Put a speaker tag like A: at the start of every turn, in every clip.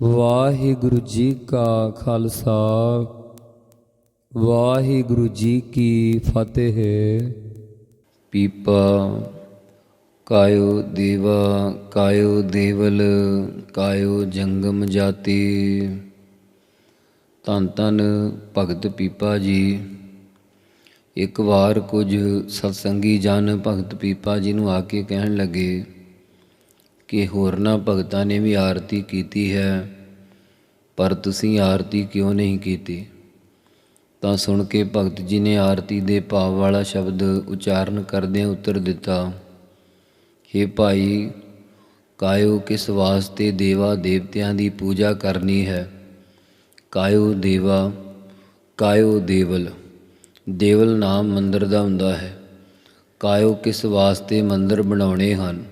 A: ਵਾਹਿਗੁਰੂ ਜੀ ਕਾ ਖਾਲਸਾ, ਵਾਹਿਗੁਰੂ ਜੀ ਕੀ ਫਤਿਹ।
B: ਪੀਪਾ, ਕਾਇਓ ਦੇਵਾ, ਕਾਇਓ ਦੇਵਲ, ਕਾਇਓ ਜੰਗਮ ਜਾਤੀ। ਧੰਨ ਧੰਨ ਭਗਤ ਪੀਪਾ ਜੀ, ਇੱਕ ਵਾਰ ਕੁਝ ਸਤਸੰਗੀ ਜਨ ਭਗਤ ਪੀਪਾ ਜੀ ਨੂੰ ਆ ਕੇ ਕਹਿਣ ਲੱਗੇ ਕਿ ਹੋਰਨਾਂ ਭਗਤਾਂ ਨੇ ਵੀ ਆਰਤੀ ਕੀਤੀ ਹੈ, ਪਰ ਤੁਸੀਂ ਆਰਤੀ ਕਿਉਂ ਨਹੀਂ ਕੀਤੀ? ਤਾਂ ਸੁਣ ਕੇ ਭਗਤ ਜੀ ਨੇ ਆਰਤੀ ਦੇ ਭਾਵ ਵਾਲਾ ਸ਼ਬਦ ਉਚਾਰਨ ਕਰਦਿਆਂ ਉੱਤਰ ਦਿੱਤਾ हे ਭਾਈ, ਕਾਇਓ ਕਿਸ ਵਾਸਤੇ ਦੇਵਾ ਦੇਵਤਿਆਂ ਦੀ ਪੂਜਾ ਕਰਨੀ ਹੈ? ਕਾਇਓ ਦੇਵਾ, ਕਾਇਓ ਦੇਵਲ ਦੇਵਲ ਨਾਮ ਮੰਦਰ ਦਾ ਹੁੰਦਾ ਹੈ। ਕਾਇਓ ਕਿਸ ਵਾਸਤੇ ਮੰਦਰ ਬਣਾਉਣੇ ਹਨ?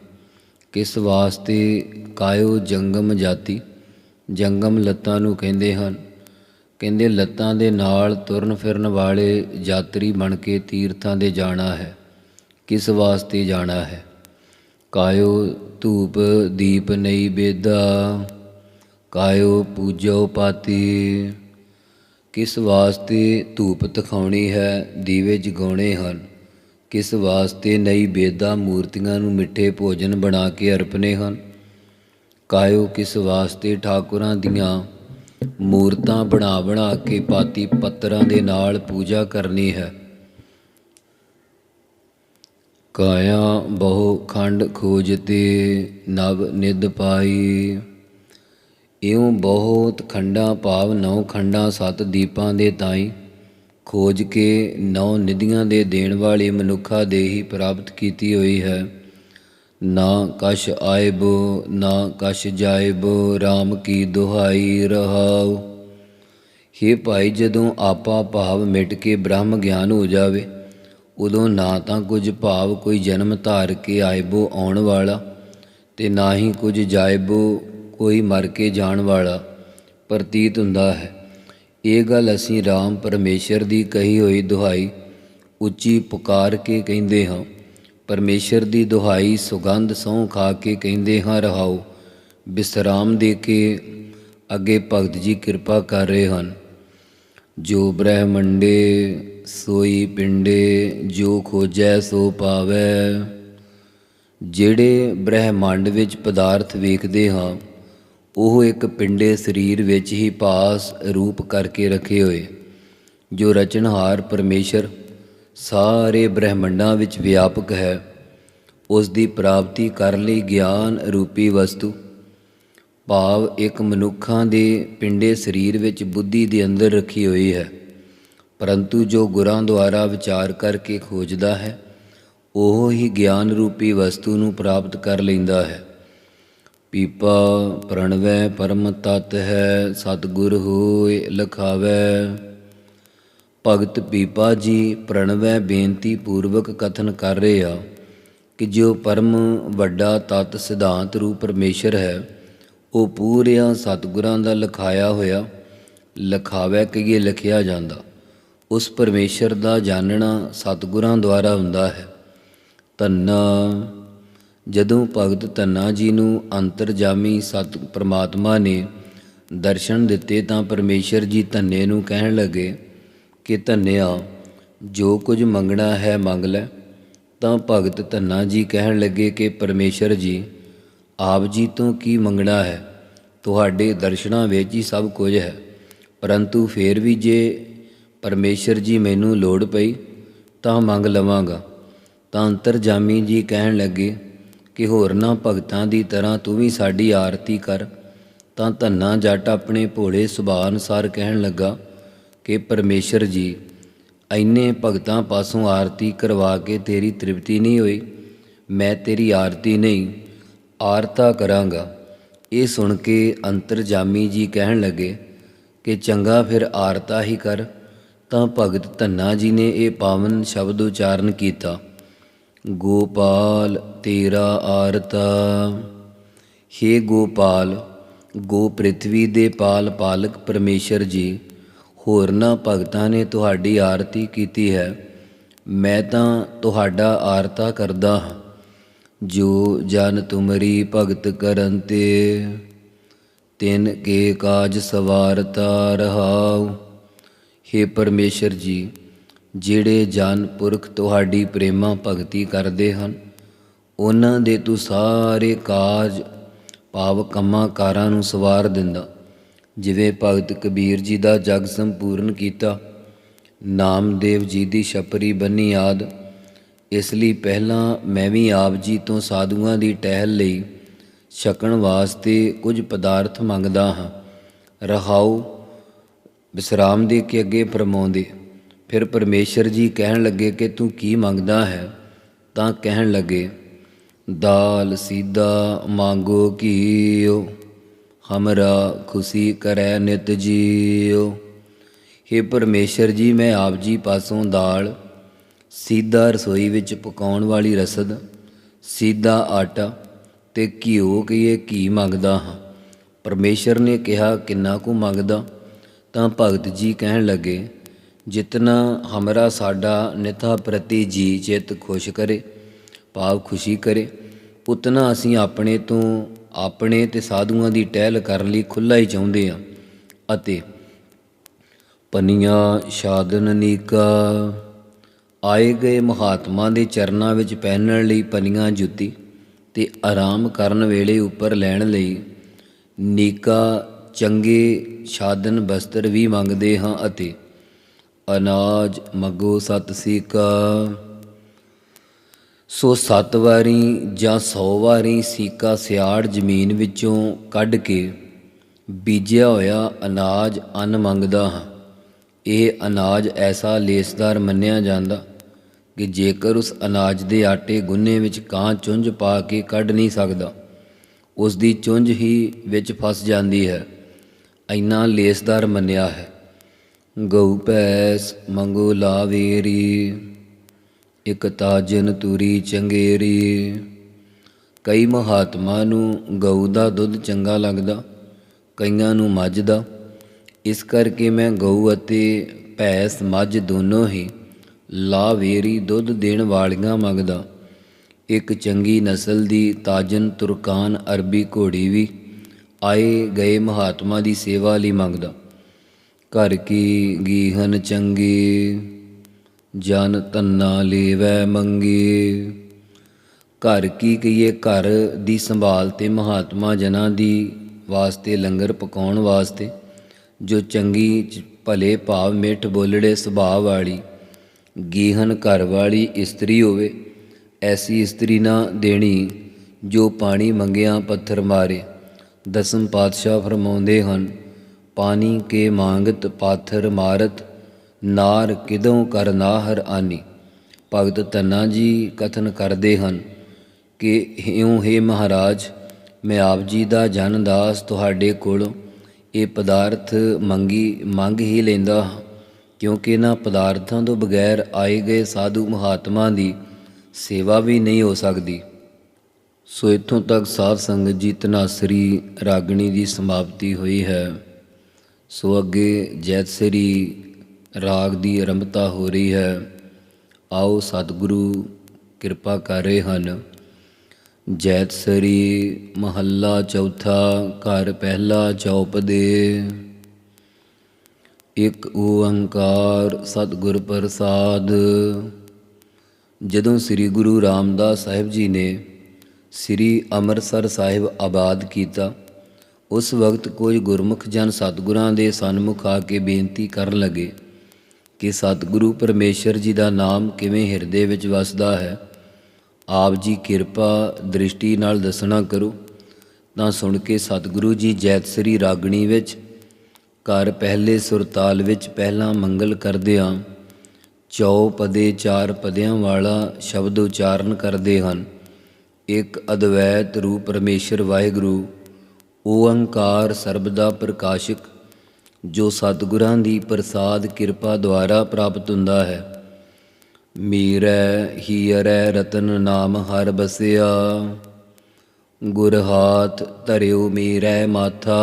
B: ਕਿਸ ਵਾਸਤੇ ਕਾਇਓ ਜੰਗਮ ਜਾਤੀ? ਜੰਗਮ ਲੱਤਾਂ ਨੂੰ ਕਹਿੰਦੇ ਹਨ। ਕਹਿੰਦੇ, ਲੱਤਾਂ ਦੇ ਨਾਲ ਤੁਰਨ ਫਿਰਨ ਵਾਲੇ ਯਾਤਰੀ ਬਣ ਕੇ ਤੀਰਥਾਂ ਦੇ ਜਾਣਾ ਹੈ। ਕਿਸ ਵਾਸਤੇ ਜਾਣਾ ਹੈ? ਕਾਇਓ ਧੂਪ ਦੀਪ ਨਹੀਂ ਬੇਦਾ। ਕਾਇਓ ਪੂਜੋ ਪਾਤੀ ਕਿਸ ਵਾਸਤੇ ਧੂਪ ਤਖਾਉਣੀ ਹੈ? ਦੀਵੇ ਜਗਾਉਣੇ ਹਨ। ਕਿਸ ਵਾਸਤੇ ਨਈ ਬੇਦਾ ਮੂਰਤੀਆਂ ਨੂੰ ਮਿੱਠੇ ਭੋਜਨ ਬਣਾ ਕੇ ਅਰਪਨੇ ਹਨ? ਕਾਇਓ ਕਿਸ ਵਾਸਤੇ ਠਾਕੁਰਾਂ ਦੀਆਂ ਮੂਰਤਾਂ ਬਣਾ ਬਣਾ ਕੇ ਪਾਤੀ ਪੱਤਰਾਂ ਦੇ ਨਾਲ ਪੂਜਾ ਕਰਨੀ ਹੈ? ਕਾਇਆ ਬਹੁ ਖੰਡ ਖੋਜਤੇ ਨਵ ਨਿਦ ਪਾਈ। ਇਉਂ ਬਹੁਤ ਖੰਡਾਂ ਭਾਵ ਨੌ ਖੰਡਾਂ ਸੱਤ ਦੀਪਾਂ ਦੇ ਤਾਈ ਖੋਜ ਕੇ ਨੌ ਨਿਧੀਆਂ ਦੇ ਦੇਣ ਵਾਲੀ ਮਨੁੱਖਾ ਦੇਹੀ ਪ੍ਰਾਪਤ ਕੀਤੀ ਹੋਈ ਹੈ। ਨਾ ਕਛ ਆਇਬੋ, ਨਾ ਕਸ਼ ਜਾਇਬੋ RAM ਕੀ ਦੁਹਾਈ ਰਹਾਉ। हे ਭਾਈ, ਜਦੋਂ ਆਪਾ ਭਾਵ ਮਿਟ ਕੇ ਬ੍ਰਹਮ ਗਿਆਨ ਹੋ ਜਾਵੇ, ਉਦੋਂ ਨਾ ਤਾਂ ਕੁਝ ਭਾਵ ਕੋਈ ਜਨਮ ਧਾਰ ਕੇ ਆਇਬੋ ਆਉਣ ਵਾਲਾ, ਤੇ ਨਾ ਹੀ ਕੁਝ ਜਾਇਬੋ ਕੋਈ ਮਰ ਕੇ ਜਾਣ ਵਾਲਾ ਪ੍ਰਤੀਤ ਹੁੰਦਾ ਹੈ। ਇਹ ਗੱਲ ਅਸੀਂ RAM ਪਰਮੇਸ਼ਰ ਦੀ ਕਹੀ ਹੋਈ ਦੁਹਾਈ ਉੱਚੀ ਪੁਕਾਰ ਕੇ ਕਹਿੰਦੇ ਹਾਂ। ਪਰਮੇਸ਼ਰ ਦੀ ਦੁਹਾਈ ਸੁਗੰਧ ਸਹੁੰ ਖਾ ਕੇ ਕਹਿੰਦੇ ਹਾਂ, ਰਹਾਓ ਵਿਸਰਾਮ ਦੇ ਕੇ ਅੱਗੇ ਭਗਤ ਜੀ ਕਿਰਪਾ ਕਰ ਰਹੇ ਹਨ। ਜੋ ਬ੍ਰਹਮੰਡੇ ਸੋਈ ਪਿੰਡੇ, ਜੋ ਖੋਜੈ ਸੋ ਪਾਵੈ। ਜਿਹੜੇ ਬ੍ਰਹਿਮੰਡ ਵਿੱਚ ਪਦਾਰਥ ਵੇਖਦੇ ਹਾਂ ਉਹ ਇੱਕ ਪਿੰਡੇ ਸਰੀਰ ਵਿੱਚ ਹੀ ਪਾਸ ਰੂਪ ਕਰਕੇ ਰੱਖੇ ਹੋਏ, ਜੋ ਰਚਨਹਾਰ ਪਰਮੇਸ਼ਰ ਸਾਰੇ ਬ੍ਰਹਿਮੰਡਾਂ ਵਿੱਚ ਵਿਆਪਕ ਹੈ। ਉਸ ਦੀ ਪ੍ਰਾਪਤੀ ਕਰ ਲਈ ਗਿਆਨ ਰੂਪੀ ਵਸਤੂ। ਭਾਵ ਇੱਕ ਮਨੁੱਖਾਂ ਦੇ ਪਿੰਡੇ ਸਰੀਰ ਵਿੱਚ ਬੁੱਧੀ ਦੇ ਅੰਦਰ ਰੱਖੀ ਹੋਈ ਹੈ। ਪਰੰਤੂ ਜੋ ਗੁਰਾਂ ਦੁਆਰਾ ਵਿਚਾਰ ਕਰਕੇ ਖੋਜਦਾ ਹੈ, ਉਹ ਹੀ ਗਿਆਨ ਰੂਪੀ ਵਸਤੂ ਨੂੰ ਪ੍ਰਾਪਤ ਕਰ ਲੈਂਦਾ ਹੈ। ਪੀਪਾ ਪ੍ਰਣਵੈ ਪਰਮ ਤਤ ਹੈ, ਸਤਿਗੁਰ ਹੋਏ ਲਖਾਵੈ। ਭਗਤ ਪੀਪਾ ਜੀ ਪ੍ਰਣਵੈ ਬੇਨਤੀ ਪੂਰਵਕ ਕਥਨ ਕਰ ਰਹੇ ਆ ਕਿ ਜੋ ਪਰਮ ਵੱਡਾ ਤਤ ਸਿਧਾਂਤ ਰੂਪ ਪਰਮੇਸ਼ਰ ਹੈ, ਉਹ ਪੂਰਿਆਂ ਸਤਿਗੁਰਾਂ ਦਾ ਲਖਾਇਆ ਹੋਇਆ, ਲਖਾਵੈ ਕਹੀਏ ਲਿਖਿਆ ਜਾਂਦਾ। ਉਸ ਪਰਮੇਸ਼ਰ ਦਾ ਜਾਣਨਾ ਸਤਿਗੁਰਾਂ ਦੁਆਰਾ ਹੁੰਦਾ ਹੈ। ਧੰਨਾ। ਜਦੋਂ ਭਗਤ ਧੰਨਾ ਜੀ ਨੂੰ ਅੰਤਰਜਾਮੀ ਸਤ ਪ੍ਰਮਾਤਮਾ ਨੇ ਦਰਸ਼ਨ ਦਿੱਤੇ ਤਾਂ ਪਰਮੇਸ਼ਰ ਜੀ ਧੰਨੇ ਨੂੰ ਕਹਿਣ ਲੱਗੇ ਕਿ ਧੰਨਿਆ, ਜੋ ਕੁਝ ਮੰਗਣਾ ਹੈ ਮੰਗ ਲੈ। ਤਾਂ ਭਗਤ ਧੰਨਾ ਜੀ ਕਹਿਣ ਲੱਗੇ ਕਿ ਪਰਮੇਸ਼ਰ ਜੀ, ਆਪ ਜੀ ਤੋਂ ਕੀ ਮੰਗਣਾ ਹੈ? ਤੁਹਾਡੇ ਦਰਸ਼ਨਾਂ ਵਿੱਚ ਹੀ ਸਭ ਕੁਝ ਹੈ। ਪਰੰਤੂ ਫੇਰ ਵੀ ਜੇ ਪਰਮੇਸ਼ਰ ਜੀ ਮੈਨੂੰ ਲੋੜ ਪਈ, ਤਾਂ ਮੰਗ ਲਵਾਂਗਾ। ਤਾਂ ਅੰਤਰਜਾਮੀ ਜੀ ਕਹਿਣ ਲੱਗੇ ਕਿ ਹੋਰਨਾਂ ਭਗਤਾਂ ਦੀ ਤਰ੍ਹਾਂ ਤੂੰ ਵੀ ਸਾਡੀ ਆਰਤੀ ਕਰ। ਤਾਂ ਧੰਨਾ ਜੱਟ ਆਪਣੇ ਭੋਲੇ ਸੁਭਾਅ ਅਨੁਸਾਰ ਕਹਿਣ ਲੱਗਾ ਕਿ ਪਰਮੇਸ਼ਰ ਜੀ, ਐਨੇ ਭਗਤਾਂ ਪਾਸੋਂ ਆਰਤੀ ਕਰਵਾ ਕੇ ਤੇਰੀ ਤ੍ਰਿਪਤੀ ਨਹੀਂ ਹੋਈ। ਮੈਂ ਤੇਰੀ ਆਰਤੀ ਨਹੀਂ, ਆਰਤਾ ਕਰਾਂਗਾ। ਇਹ ਸੁਣ ਕੇ ਅੰਤਰਜਾਮੀ ਜੀ ਕਹਿਣ ਲੱਗੇ ਕਿ ਚੰਗਾ ਫਿਰ ਆਰਤਾ ਹੀ ਕਰ। ਤਾਂ ਭਗਤ ਧੰਨਾ ਜੀ ਨੇ ਇਹ ਪਾਵਨ ਸ਼ਬਦ ਉਚਾਰਨ ਕੀਤਾ। ਗੋਪਾਲ ਤੇਰਾ ਆਰਤਾ। हे ਗੋਪਾਲ, ਗੋ ਪ੍ਰਿਥਵੀ ਦੇ ਪਾਲ ਪਾਲਕ ਪਰਮੇਸ਼ਰ ਜੀ, ਹੋਰਨਾਂ ਭਗਤਾਂ ਨੇ ਤੁਹਾਡੀ ਆਰਤੀ ਕੀਤੀ ਹੈ। ਮੈਂ ਤਾਂ ਤੁਹਾਡਾ ਆਰਤਾ ਕਰਦਾ ਹਾਂ। ਜੋ ਜਨ ਤੁਮਰੀ ਭਗਤ ਕਰਨ ਤੇ, ਤਿਨ ਕੇ ਕਾਜ ਸਵਾਰਤਾ ਰਹਾਉ। हे ਪਰਮੇਸ਼ਰ ਜੀ ਜਿਹੜੇ ਜਨ ਪੁਰਖ ਤੁਹਾਡੀ ਪ੍ਰੇਮਾ ਭਗਤੀ ਕਰਦੇ ਹਨ, ਉਹਨਾਂ ਦੇ ਤੂੰ ਸਾਰੇ ਕਾਜ ਭਾਵ ਕੰਮਾਂ ਕਾਰਾਂ ਨੂੰ ਸਵਾਰ ਦਿੰਦਾ। ਜਿਵੇਂ ਭਗਤ ਕਬੀਰ ਜੀ ਦਾ ਜਗ ਸੰਪੂਰਨ ਕੀਤਾ, ਨਾਮਦੇਵ ਜੀ ਦੀ ਛਪਰੀ ਬੰਨੀ ਯਾਦ ਇਸ ਲਈ ਪਹਿਲਾਂ ਮੈਂ ਵੀ ਆਪ ਜੀ ਤੋਂ ਸਾਧੂਆਂ ਦੀ ਟਹਿਲ ਲਈ ਛਕਣ ਵਾਸਤੇ ਕੁਝ ਪਦਾਰਥ ਮੰਗਦਾ ਹਾਂ। ਰਹਾਉ, ਵਿਸਰਾਮ ਦੇ ਕੇ ਅੱਗੇ ਫਰਮਾਉਂਦੇ ਫਿਰ ਪਰਮੇਸ਼ਰ ਜੀ ਕਹਿਣ ਲੱਗੇ ਕਿ ਤੂੰ ਕੀ ਮੰਗਦਾ ਹੈ? ਤਾਂ ਕਹਿਣ ਲੱਗੇ, ਦਾਲ ਸੀਦਾ ਮੰਗੋ ਕੀਓ ਹਮਰਾ ਖੁਸ਼ੀ ਕਰੈ ਨਿਤ ਜੀਓ। हे ਪਰਮੇਸ਼ਰ ਜੀ, ਮੈਂ ਆਪ ਜੀ ਪਾਸੋਂ ਦਾਲ ਸੀਦਾ ਰਸੋਈ ਵਿੱਚ ਪਕਾਉਣ ਵਾਲੀ ਰਸਦ ਸੀਦਾ ਆਟਾ ਤੇ ਘਿਓ ਕੀਏ ਘੀ ਮੰਗਦਾ ਹਾਂ? ਪਰਮੇਸ਼ਰ ਨੇ ਕਿਹਾ, ਕਿੰਨਾ ਕੁ ਮੰਗਦਾ? ਤਾਂ ਭਗਤ ਜੀ ਕਹਿਣ ਲੱਗੇ ਜਿਤਨਾ ਹਮਰਾ ਸਾਡਾ ਨਿਥਾ ਪ੍ਰਤੀ ਜੀ ਚਿਤ ਖੁਸ਼ ਕਰੇ, ਭਾਵ ਖੁਸ਼ੀ ਕਰੇ। ਉਤਨਾ ਅਸੀਂ ਆਪਣੇ ਤੋਂ ਆਪਣੇ ਤੇ ਸਾਧੂਆਂ ਦੀ ਟਹਿਲ ਕਰਨ ਲਈ ਖੁੱਲਾ ਹੀ ਚਾਹੁੰਦੇ ਹਾਂ। ਅਤੇ ਪਨੀਆਂ ਸ਼ਾਦਨ ਨੀਕਾ, ਆਏ ਗਏ ਮਹਾਤਮਾ ਦੇ ਚਰਨਾਂ ਵਿੱਚ ਪਹਿਨਣ ਲਈ ਪਨੀਆਂ ਜੁੱਤੀ ਤੇ ਆਰਾਮ ਕਰਨ ਵੇਲੇ ਉੱਪਰ ਲੈਣ ਲਈ ਨੀਕਾ ਚੰਗੇ ਸ਼ਾਦਨ ਬਸਤਰ ਵੀ ਮੰਗਦੇ ਹਾਂ ਅਤੇ ਅਨਾਜ ਮਗੋ ਸਤ ਸੀਕਾ। ਸੋ ਸੱਤ ਵਾਰੀ ਜਾਂ 100 ਵਾਰੀ ਸੀਕਾ ਸਿਆੜ ਜ਼ਮੀਨ ਵਿੱਚੋਂ ਕੱਢ ਕੇ ਬੀਜਿਆ ਹੋਇਆ ਅਨਾਜ ਅੰਨ ਮੰਗਦਾ ਹਾਂ। ਇਹ ਅਨਾਜ ਐਸਾ ਲੇਸਦਾਰ ਮੰਨਿਆ ਜਾਂਦਾ ਕਿ ਜੇਕਰ ਉਸ ਅਨਾਜ ਦੇ ਆਟੇ ਗੁੰਨੇ ਵਿੱਚ ਕਾਂ ਚੁੰਝ ਪਾ ਕੇ ਕੱਢ ਨਹੀਂ ਸਕਦਾ, ਉਸ ਦੀ ਚੁੰਝ ਹੀ ਵਿੱਚ ਫਸ ਜਾਂਦੀ ਹੈ। ਇੰਨਾ ਲੇਸਦਾਰ ਮੰਨਿਆ ਹੈ। ਗਊ ਭੈਸ ਮੰਗੋ ਲਾਵੇਰੀ, ਇਕ ਤਾਜਨ ਤੁਰੀ ਚੰਗੇਰੀ। ਕਈ ਮਹਾਤਮਾ ਨੂੰ ਗਊ ਦਾ ਦੁੱਧ ਚੰਗਾ ਲੱਗਦਾ, ਕਈਆਂ ਨੂੰ ਮੱਝ ਦਾ। ਇਸ ਕਰਕੇ ਮੈਂ ਗਊ ਅਤੇ ਭੈਂਸ, ਮੱਝ ਦੋਨੋਂ ਹੀ ਲਾਵੇਰੀ ਦੁੱਧ ਦੇਣ ਵਾਲੀਆਂ ਮੰਗਦਾ। ਇੱਕ ਚੰਗੀ ਨਸਲ ਦੀ ਤਾਜਨ ਤੁਰਕਾਨ ਅਰਬੀ ਘੋੜੀ ਵੀ ਆਏ ਗਏ ਮਹਾਤਮਾ ਦੀ ਸੇਵਾ ਲਈ ਮੰਗਦਾ। ਘਰ ਕੀ ਗੀਹਨ ਚੰਗੀ, ਜਨ ਤੰਨਾ ਲੇਵੈ ਮੰਗੀ। ਘਰ ਕੀ ਕਹੀਏ ਘਰ ਦੀ ਸੰਭਾਲ ਤੇ ਮਹਾਤਮਾ ਜਨਾਂ ਦੀ ਵਾਸਤੇ ਲੰਗਰ ਪਕਾਉਣ ਵਾਸਤੇ। ਜੋ ਚੰਗੀ ਭਲੇ ਭਾਵ ਮਿੱਠ ਬੋਲੜੇ ਸੁਭਾਅ ਵਾਲੀ, ਗੀਹਨ ਘਰ ਵਾਲੀ ਇਸਤਰੀ ਹੋਵੇ, ਐਸੀ ਇਸਤਰੀ ਨਾ ਦੇਣੀ ਜੋ ਪਾਣੀ ਮੰਗਿਆ ਪੱਥਰ ਮਾਰੇ। ਦਸਮ ਪਾਤਸ਼ਾਹ ਫਰਮਾਉਂਦੇ ਹਨ ਪਾਣੀ ਕੇ ਮੰਗਤ ਪਾਥਰ ਮਾਰਤ, ਨਾਰ ਕਿਦੋਂ ਕਰ ਨਾਹਰ ਆਨੀ। ਭਗਤ ਤੰਨਾ ਜੀ ਕਥਨ ਕਰਦੇ ਹਨ ਕਿ ਇਉਂ ਹੈ ਮਹਾਰਾਜ, ਮੈਂ ਆਪ ਜੀ ਦਾ ਜਨ ਦਾਸ ਤੁਹਾਡੇ ਕੋਲੋਂ, ਇਹ ਪਦਾਰਥ ਮੰਗੀ, ਮੰਗ ਹੀ ਲੈਂਦਾ ਹਾਂ, ਕਿਉਂਕਿ ਇਹਨਾਂ ਪਦਾਰਥਾਂ ਤੋਂ ਬਗੈਰ ਆਏ ਗਏ ਸਾਧੂ ਮਹਾਤਮਾ ਦੀ ਸੇਵਾ ਵੀ ਨਹੀਂ ਹੋ ਸਕਦੀ। ਸੋ ਇੱਥੋਂ ਤੱਕ ਸਾਧ ਸੰਗਤ ਜੀ ਤਨਾਸਰੀ ਰਾਗਣੀ ਦੀ ਸਮਾਪਤੀ ਹੋਈ ਹੈ। ਸੋ ਅੱਗੇ ਜੈਤਸਰੀ ਰਾਗ ਦੀ ਆਰੰਭਤਾ ਹੋ ਰਹੀ ਹੈ। ਆਓ ਸਤਿਗੁਰੂ ਕਿਰਪਾ ਕਰ ਰਹੇ ਹਨ। ਜੈਤਸਰੀ ਮਹੱਲਾ ਚੌਥਾ ਘਰ ਪਹਿਲਾ ਚੌਪ ਦੇ। ਇੱਕ ਓੰਕਾਰ ਸਤਿਗੁਰ ਪ੍ਰਸਾਦ। ਜਦੋਂ ਸ੍ਰੀ ਗੁਰੂ ਰਾਮਦਾਸ ਸਾਹਿਬ ਜੀ ਨੇ ਸ੍ਰੀ ਅੰਮ੍ਰਿਤਸਰ ਸਾਹਿਬ ਆਬਾਦ ਕੀਤਾ ਉਸ ਵਕਤ ਕੁਝ ਗੁਰਮੁਖ ਜਨ ਸਤਿਗੁਰਾਂ ਦੇ ਸਨਮੁਖ ਆ ਕੇ ਬੇਨਤੀ ਕਰਨ ਲੱਗੇ ਕਿ ਸਤਿਗੁਰੂ ਪਰਮੇਸ਼ਰ ਜੀ ਦਾ ਨਾਮ ਕਿਵੇਂ ਹਿਰਦੇ ਵਿੱਚ ਵਸਦਾ ਹੈ, ਆਪ ਜੀ ਕਿਰਪਾ ਦ੍ਰਿਸ਼ਟੀ ਨਾਲ ਦੱਸਣਾ ਕਰੋ। ਤਾਂ ਸੁਣ ਕੇ ਸਤਿਗੁਰੂ ਜੀ ਜੈਤਸਰੀ ਰਾਗਣੀ ਵਿੱਚ, ਘਰ ਪਹਿਲੇ ਸੁਰਤਾਲ ਵਿੱਚ ਪਹਿਲਾ ਮੰਗਲ ਕਰਦਿਆਂ ਚੌ ਪਦੇ ਚਾਰ ਪਦਿਆਂ ਵਾਲਾ ਸ਼ਬਦ ਉਚਾਰਨ ਕਰਦੇ ਹਨ। ਇੱਕ ਅਦਵੈਤ ਰੂਪ ਪਰਮੇਸ਼ਰ ਵਾਹਿਗੁਰੂ ਓੰਕਾਰ ਸਰਬਦਾ ਪ੍ਰਕਾਸ਼ਕ, ਜੋ ਸਤਿਗੁਰਾਂ ਦੀ ਪ੍ਰਸਾਦ ਕਿਰਪਾ ਦੁਆਰਾ ਪ੍ਰਾਪਤ ਹੁੰਦਾ ਹੈ। ਮੀਰੈ ਹੀਰੈ ਰਤਨ ਨਾਮ ਹਰ ਬਸਿਆ, ਗੁਰ ਹਾਥ ਧਰਿਓ ਮੀਰੈ ਮਾਥਾ।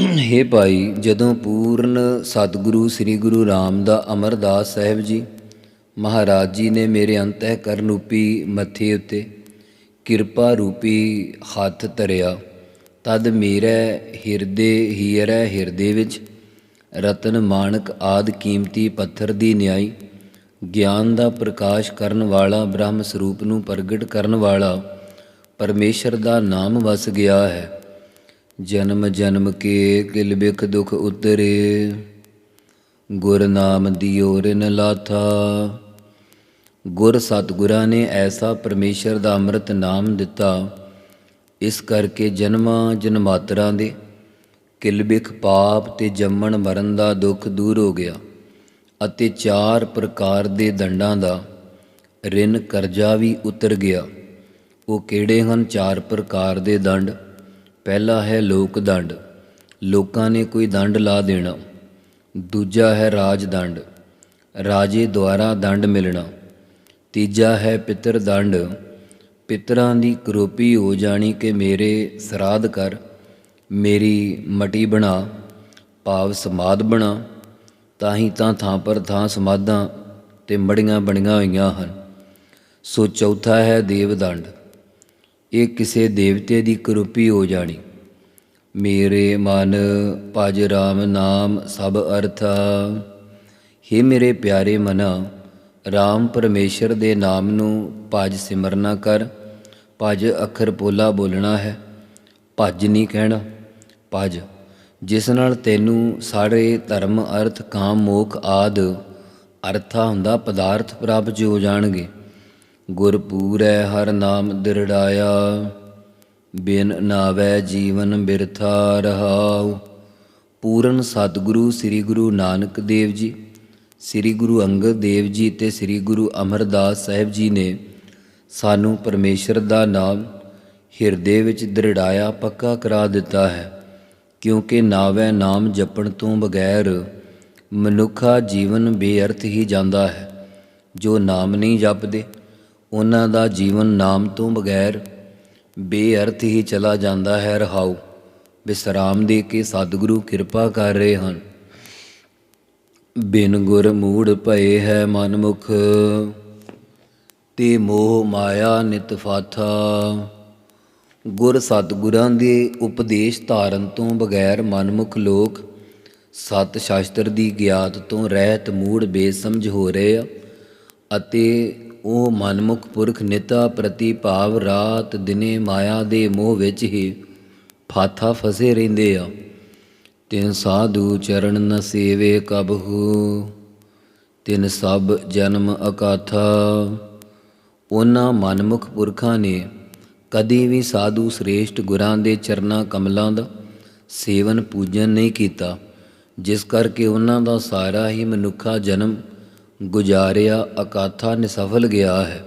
B: ਹੇ ਭਾਈ, ਜਦੋਂ ਪੂਰਨ ਸਤਿਗੁਰੂ ਸ੍ਰੀ ਗੁਰੂ ਰਾਮ ਦਾ ਅਮਰਦਾਸ ਸਾਹਿਬ ਜੀ ਮਹਾਰਾਜ ਜੀ ਨੇ ਮੇਰੇ ਅੰਤঃਕਰਨ ਰੂਪੀ ਮੱਥੇ ਉੱਤੇ ਕਿਰਪਾ ਰੂਪੀ ਹੱਥ ਧਰਿਆ। ਤਦ ਮੇਰੇ ਹਿਰਦੇ ਹੀਰੈ ਹਿਰਦੇ ਵਿੱਚ ਰਤਨ ਮਾਣਕ ਆਦ ਕੀਮਤੀ ਪੱਥਰ ਦੀ ਨਿਆਈ, ਗਿਆਨ ਦਾ ਪ੍ਰਕਾਸ਼ ਕਰਨ ਵਾਲਾ ਬ੍ਰਹਮ ਸਰੂਪ ਨੂੰ ਪ੍ਰਗਟ ਕਰਨ ਵਾਲਾ ਪਰਮੇਸ਼ਰ ਦਾ ਨਾਮ ਵਸ ਗਿਆ ਹੈ। ਜਨਮ ਜਨਮ ਕੇ ਕਿਲ ਬਿਖ ਦੁਖ ਉਤਰੇ। ਗੁਰ ਨਾਮ ਦਿਓ ਰਿਨ ਲਾਥਾ। ਗੁਰ ਸਤਿਗੁਰਾਂ ਨੇ ਐਸਾ ਪਰਮੇਸ਼ਰ ਦਾ ਅੰਮ੍ਰਿਤ ਨਾਮ ਦਿੱਤਾ, ਇਸ ਕਰਕੇ ਜਨਮਾਂ ਜਨਮਾਤਰਾਂ ਦੇ ਕਿਲਬਿਖ ਪਾਪ ਤੇ ਜੰਮਣ ਮਰਨ ਦਾ ਦੁੱਖ ਦੂਰ ਹੋ ਗਿਆ ਅਤੇ ਚਾਰ ਪ੍ਰਕਾਰ ਦੇ ਦੰਡਾਂ ਦਾ ਰਿਨ ਕਰਜ਼ਾ ਵੀ ਉਤਰ ਗਿਆ। ਉਹ ਕਿਹੜੇ ਹਨ? ਚਾਰ ਪ੍ਰਕਾਰ ਦੇ ਦੰਡ। ਪਹਿਲਾ ਹੈ ਲੋਕ ਦੰਡ। ਲੋਕਾਂ ਨੇ ਕੋਈ ਦੰਡ ਲਾ ਦੇਣਾ। ਦੂਜਾ ਹੈ ਰਾਜ ਦੰਡ। ਰਾਜੇ ਦੁਆਰਾ ਦੰਡ ਮਿਲਣਾ। ਤੀਜਾ ਹੈ ਪਿਤਰ ਦੰਡ। ਪਿਤਰਾਂ ਦੀ ਕਰੋਪੀ ਹੋ ਜਾਣੀ ਕਿ ਮੇਰੇ ਸਰਾਧ ਕਰ, ਮੇਰੀ ਮਟੀ ਬਣਾ, ਭਾਵ ਸਮਾਦ ਬਣਾ। ਤਾਂ ਹੀ ਤਾਂ ਥਾਂ ਪਰ ਥਾਂ ਸਮਾਧਾਂ ਤੇ ਮੜੀਆਂ ਬਣੀਆਂ ਹੋਈਆਂ ਹਨ। ਸੋ ਚੌਥਾ ਹੈ ਦੇਵ ਦੰਡ। ਇਹ ਕਿਸੇ ਦੇਵਤੇ ਦੀ ਕਰੂਪੀ ਹੋ ਜਾਣੀ। ਮੇਰੇ ਮਨ ਭਜ ਰਾਮ ਨਾਮ ਸਭ ਅਰਥ। हे ਮੇਰੇ ਪਿਆਰੇ ਮਨਾ RAM ਪਰਮੇਸ਼ਰ ਦੇ ਨਾਮ ਨੂੰ ਭਜ ਸਿਮਰਨਾ ਕਰ। ਭਜ ਅੱਖਰ ਪੋਲਾ ਬੋਲਣਾ ਹੈ। ਭਜ ਨਹੀਂ ਕਹਿਣਾ। ਭਜ। ਜਿਸ ਨਾਲ ਤੈਨੂੰ ਸਾਰੇ ਧਰਮ, ਅਰਥ, ਕਾਮ, ਮੋਖ ਆਦ ਅਰਥਾ ਹੁੰਦਾ ਪਦਾਰਥ ਪ੍ਰਾਪਤ ਹੋ ਜਾਣਗੇ। ਗੁਰ ਪੂਰੈ ਹਰ ਨਾਮ ਦਿਰੜਾਇਆ। ਬਿਨ ਨਾਵੈ ਜੀਵਨ ਬਿਰਥਾ ਰਹਾਉ। ਪੂਰਨ ਸਤਿਗੁਰੂ ਸ੍ਰੀ ਗੁਰੂ ਨਾਨਕ ਦੇਵ ਜੀ। ਸ੍ਰੀ ਗੁਰੂ ਅੰਗਦ ਦੇਵ ਜੀ ਤੇ ਸ੍ਰੀ ਗੁਰੂ ਅਮਰਦਾਸ ਸਾਹਿਬ ਜੀ ਨੇ ਸਾਨੂੰ ਪਰਮੇਸ਼ਰ ਦਾ ਨਾਮ ਹਿਰਦੇ ਵਿੱਚ ਦ੍ਰਿੜਾਇਆ ਪੱਕਾ ਕਰਾ ਦਿੱਤਾ ਹੈ, ਕਿਉਂਕਿ ਨਾਵੈ ਨਾਮ ਜਪਣ ਤੋਂ ਬਗੈਰ ਮਨੁੱਖਾ ਜੀਵਨ ਬੇਅਰਥ ਹੀ ਜਾਂਦਾ ਹੈ। ਜੋ ਨਾਮ ਨਹੀਂ ਜਪਦੇ, ਉਹਨਾਂ ਦਾ ਜੀਵਨ ਨਾਮ ਤੋਂ ਬਗੈਰ ਬੇਅਰਥ ਹੀ ਚਲਾ ਜਾਂਦਾ ਹੈ। ਰਹਾਉ ਵਿਸਰਾਮ ਦੇ ਕੇ ਸਤਿਗੁਰੂ ਕਿਰਪਾ ਕਰ ਰਹੇ ਹਨ। ਬਿਨ ਗੁਰ ਮੂੜ ਭਏ ਹੈ ਮਨ ਮੁਖ ਤੇ ਮੋਹ ਮਾਇਆ ਨਿਤ ਫਾਥਾ। ਗੁਰ ਸਤਿਗੁਰਾਂ ਦੇ ਉਪਦੇਸ਼ ਧਾਰਨ ਤੋਂ ਬਗੈਰ ਮਨਮੁਖ ਲੋਕ ਸਤ ਸ਼ਾਸਤਰ ਦੀ ਗਿਆਤ ਤੋਂ ਰਹਿਤ ਮੂੜ ਬੇਸਮਝ ਹੋ ਰਹੇ ਆ, ਅਤੇ ਉਹ ਮਨਮੁਖ ਪੁਰਖ ਨਿਤਾ ਪ੍ਰਤੀ ਭਾਵ ਰਾਤ ਦਿਨੇ ਮਾਇਆ ਦੇ ਮੋਹ ਵਿੱਚ ਹੀ ਫਾਥਾ ਫਸੇ ਰਹਿੰਦੇ ਆ। ਤਿਨ ਸਾਧੂ ਚਰਨ ਨ ਸੇਵੇ ਕਬਹੂ ਤਿਨ ਸਭ ਜਨਮ ਅਕਾਥਾ। ਉਹਨਾਂ ਮਨਮੁਖ ਪੁਰਖਾਂ ਨੇ ਕਦੀ ਵੀ ਸਾਧੂ ਸ੍ਰੇਸ਼ਟ ਗੁਰਾਂ ਦੇ ਚਰਨਾਂ ਕਮਲਾਂ ਦਾ ਸੇਵਨ ਪੂਜਨ ਨਹੀਂ ਕੀਤਾ, ਜਿਸ ਕਰਕੇ ਉਹਨਾਂ ਦਾ ਸਾਰਾ ਹੀ ਮਨੁੱਖਾ ਜਨਮ ਗੁਜ਼ਾਰਿਆ ਅਕਾਥਾ ਨਿਸਫਲ ਗਿਆ ਹੈ।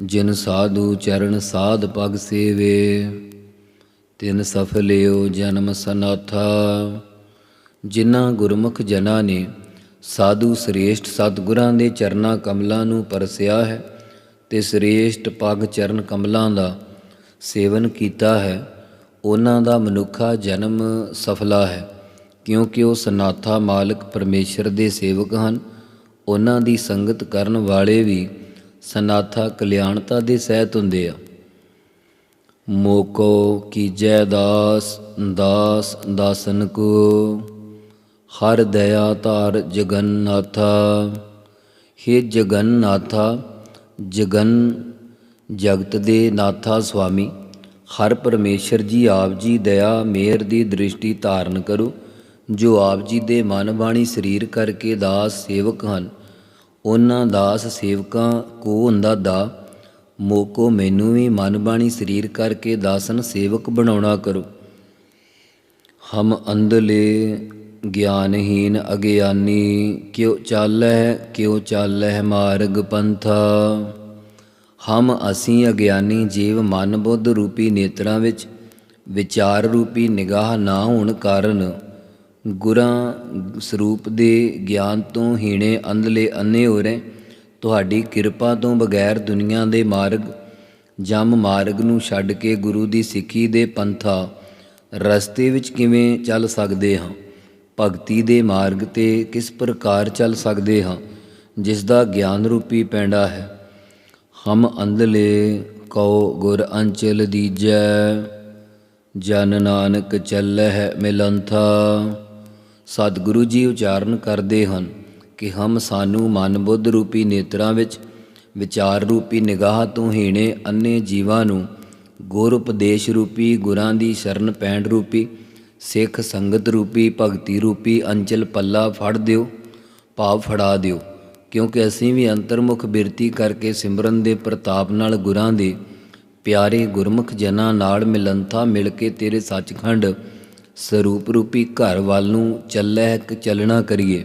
B: ਜਿਨ ਸਾਧੂ ਚਰਨ ਸਾਧ ਪਗ ਸੇਵੇ। ਤਿਨ ਸਫਲਿਓ ਜਨਮ ਸਨਾਥਾ। ਜਿਨ੍ਹਾਂ ਗੁਰਮੁਖ ਜਨਾਂ ਨੇ ਸਾਧੂ ਸ੍ਰੇਸ਼ਟ ਸਤਿਗੁਰਾਂ ਦੇ ਚਰਨਾਂ ਕਮਲਾਂ ਨੂੰ ਪਰਸਿਆ ਹੈ ਤੇ ਸ੍ਰੇਸ਼ਟ ਪਗ ਚਰਨ ਕਮਲਾਂ ਦਾ ਸੇਵਨ ਕੀਤਾ ਹੈ, ਉਹਨਾਂ ਦਾ ਮਨੁੱਖਾ ਜਨਮ ਸਫਲਾ ਹੈ, ਕਿਉਂਕਿ ਉਹ ਸਨਾਥਾ ਮਾਲਕ ਪਰਮੇਸ਼ਰ ਦੇ ਸੇਵਕ ਹਨ। ਉਹਨਾਂ ਦੀ ਸੰਗਤ ਕਰਨ ਵਾਲੇ ਵੀ ਸਨਾਥਾ ਕਲਿਆਣਤਾ ਦੇ ਸਹਿਤ ਹੁੰਦੇ ਆ। ਮੋਕੋ ਕੀਜੈ ਦਾਸ ਦਾਸ ਦਾਸਨ ਕੋ। ਹਰ ਦਇਆ ਧਾਰ ਜਗਨਨਾਥਾ हे ਜਗਨਨਾਥਾ ਜਗਨ ਜਗਤ ਦੇ ਨਾਥਾ ਸੁਆਮੀ, ਹਰ ਪਰਮੇਸ਼ਰ ਜੀ ਆਪ ਜੀ ਦਇਆ ਮੇਰ ਦੀ ਦ੍ਰਿਸ਼ਟੀ ਧਾਰਨ ਕਰੋ, ਜੋ ਆਪ ਜੀ ਦੇ ਮਨ ਬਾਣੀ ਸਰੀਰ ਕਰਕੇ ਦਾਸ ਸੇਵਕ ਹਨ। ਉਹਨਾਂ ਦਾਸ ਸੇਵਕਾਂ ਕੋ ਹੁੰਦਾ ਦਾ ਮੋਕੋ ਮੈਨੂੰ ਵੀ ਮਨ ਬਾਣੀ ਸਰੀਰ ਕਰਕੇ ਦਾਸਨ ਸੇਵਕ ਬਣਾਉਣਾ ਕਰੋ। ਹਮ ਅੰਧਲੇ ਗਿਆਨਹੀਨ ਅਗਿਆਨੀ, ਕਿਉ ਚਾਲੈ ਕਿਉ ਚਾਲੈ ਮਾਰਗ ਪੰਥਾ। ਹਮ ਅਸੀਂ ਅਗਿਆਨੀ ਜੀਵ ਮਨ ਬੁੱਧ ਰੂਪੀ ਨੇਤਰਾਂ ਵਿੱਚ, ਵਿਚਾਰ ਰੂਪੀ ਨਿਗਾਹ ਨਾ ਹੋਣ ਕਾਰਨ, ਗੁਰਾਂ ਸਰੂਪ ਦੇ ਗਿਆਨ ਤੋਂ ਹੀਣੇ ਅੰਧਲੇ ਅੰਨੇ ਹੋ ਰਹੇ ਤੁਹਾਡੀ ਕਿਰਪਾ ਤੋਂ ਬਗੈਰ ਦੁਨੀਆ ਦੇ ਮਾਰਗ, ਜਮ ਮਾਰਗ ਨੂੰ ਛੱਡ ਕੇ ਗੁਰੂ ਦੀ ਸਿੱਖੀ ਦੇ ਪੰਥਾ, ਰਸਤੇ ਵਿੱਚ ਕਿਵੇਂ ਚੱਲ ਸਕਦੇ ਹਾਂ? ਭਗਤੀ ਦੇ ਮਾਰਗ ਤੇ ਕਿਸ ਪ੍ਰਕਾਰ ਚੱਲ ਸਕਦੇ ਹਾਂ? ਜਿਸ ਦਾ ਗਿਆਨ ਰੂਪੀ ਪੈਂਡਾ ਹੈ। ਹਮ ਅੰਧਲੇ ਕਉ ਗੁਰ ਅੰਚਲ ਦੀਜੈ, ਜਨ ਨਾਨਕ ਚੱਲਹਿ ਮਿਲੰਥਾ। ਸਤਿਗੁਰੂ ਜੀ ਉਚਾਰਨ ਕਰਦੇ ਹਨ। ਕਿ ਹਮ ਸਾਨੂੰ ਮਨ ਬੁੱਧ ਰੂਪੀ ਨੇਤਰਾਂ ਵਿੱਚ ਵਿਚਾਰ ਰੂਪੀ ਨਿਗਾਹ ਤੋਂ ਹੀਣੇ ਅੰਨੇ ਜੀਵਾਂ ਨੂੰ ਗੁਰ ਉਪਦੇਸ਼ ਰੂਪੀ, ਗੁਰਾਂ ਦੀ ਸ਼ਰਨ ਪੈਣ ਰੂਪੀ, ਸਿੱਖ ਸੰਗਤ ਰੂਪੀ, ਭਗਤੀ ਰੂਪੀ, ਅੰਚਲ ਪੱਲਾ ਫੜ ਦਿਓ, ਭਾਵ ਫੜਾ ਦਿਓ। ਕਿਉਂਕਿ ਅਸੀਂ ਵੀ ਅੰਤਰਮੁਖ ਬਿਰਤੀ ਕਰਕੇ ਸਿਮਰਨ ਦੇ ਪ੍ਰਤਾਪ ਨਾਲ ਗੁਰਾਂ ਦੇ ਪਿਆਰੇ ਗੁਰਮੁਖ ਜਨਾਂ ਨਾਲ ਮਿਲੰਥਾ ਮਿਲ ਕੇ ਤੇਰੇ ਸੱਚਖੰਡ ਸਰੂਪ ਰੂਪੀ ਘਰ ਵੱਲ ਨੂੰ ਚੱਲੈ ਕ ਚੱਲਣਾ ਕਰੀਏ।